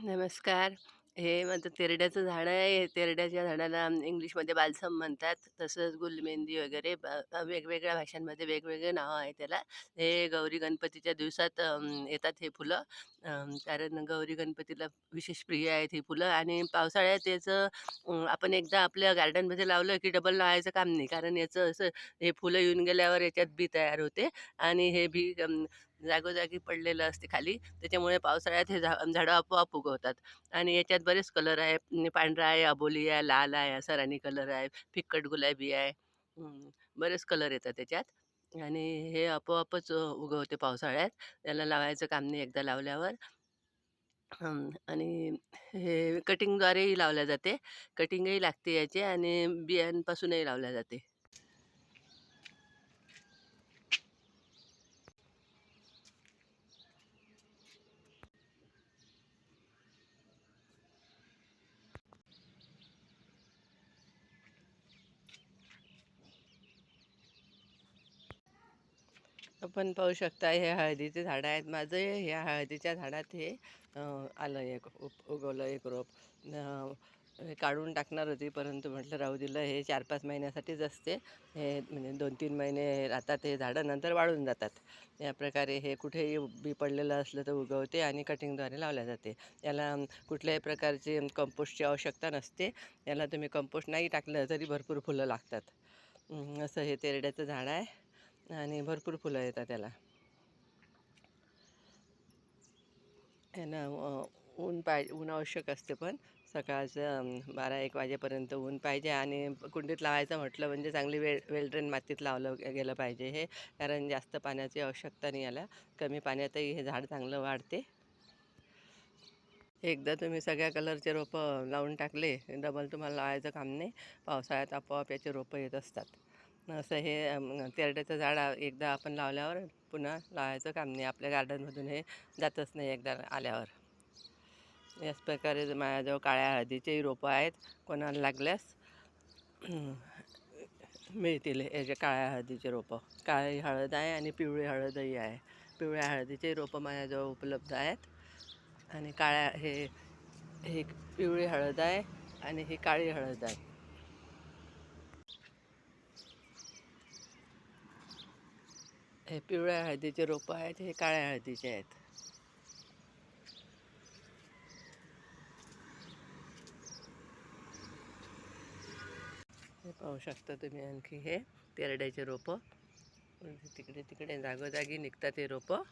नमस्कार. हे माझं तेरड्याचं झाड आहे. तेरड्याच्या झाडाला इंग्लिशमध्ये बाल्सम म्हणतात. तसंच गुलमेंदी वगैरे ब अ, वेगवेगळ्या भाषांमध्ये वेगवेगळे नावं आहे त्याला. हे गौरी गणपतीच्या दिवसात अं, येतात हे फुलं. अं, कारण गौरी गणपतीला विशेष प्रिय आहेत ही फुलं आणि पावसाळ्यात याचं अं, आपण एकदा आपल्या गार्डनमध्ये लावलं की डबल लावायचं काम नाही. कारण याचं असं हे फुलं येऊन गेल्यावर याच्यात बी तयार होते आणि हे बी अं, जागोजागी पडलेलं असते खाली. त्याच्यामुळे पावसाळ्यात हे झा झाडं आपोआप उगवतात आणि याच्यात बरेच कलर आहे. पांढरा आहे, अबोली आहे, लाल आहे, असा राणी कलर आहे, फिक्कट गुलाबी आहे. बरेच कलर येतात त्याच्यात आणि हे आपोआपच उगवते पावसाळ्यात. त्याला लावायचं काम नाही एकदा लावल्यावर. आणि हे कटिंगद्वारेही लावल्या जाते. कटिंगही लागते याचे आणि बियांपासूनही लावल्या जाते. आपण पाहू शकता हे हळदीचे झाडं आहेत माझं ह्या हळदीच्या झाडात हे आलं एक उप उगवलं एक रोप. हे काढून टाकणार होती परंतु म्हटलं राहू दिलं. हे 4-5 महिन्यासाठीच असते. हे म्हणजे 2-3 महिने राहतात हे झाडं नंतर वाळून जातात. या प्रकारे हे कुठेही बी पडलेलं असलं तर उगवते आणि कटिंगद्वारे लावल्या जाते. याला कुठल्याही प्रकारची कंपोस्टची आवश्यकता नसते. याला तुम्ही कंपोस्ट नाही टाकलं तरी भरपूर फुलं लागतात. असं हे तेरड्याचं झाड आहे आणि भरपूर फुलं येतात त्याला. यांना ऊन पाहिजे ऊन आवश्यक असते पण सकाळचं 12-1 वाजेपर्यंत ऊन पाहिजे आणि कुंडीत लावायचं म्हटलं म्हणजे चांगली वेल वेल ड्रेन मातीत लावलं गेलं पाहिजे हे. कारण जास्त पाण्याची आवश्यकता नाही याला. कमी पाण्यातही हे झाड चांगलं वाढते. एकदा तुम्ही सगळ्या कलरचे रोपं लावून टाकले, डबल तुम्हाला लावायचं काम नाही. पावसाळ्यात आपोआप याचे रोपं येत असतात. असं हे तेरड्याचं झाड एकदा आपण लावल्यावर पुन्हा लावायचं काम नाही. आपल्या गार्डनमधून हे जातच नाही एकदा आल्यावर. याच प्रकारे माझ्याजवळ काळ्या हळदीचेही रोपं आहेत. कोणाला लागल्यास मिळतील याचे काळ्या हळदीचे रोपं. काळी हळद आहे आणि पिवळी हळदही आहे. पिवळ्या हळदीचे रोपं माझ्याजवळ उपलब्ध आहेत आणि काळ्या हे ही पिवळी हळद आहे आणि ही काळी हळद आहे. हे पिवळ्या हळदीचे रोपं आहेत. हे काळ्या हळदीचे आहेत. हे पाहू शकता तुम्ही आणखी हे तेरड्याचे रोपं. तिकडे तिकडे जागोजागी निघतात हे रोपं.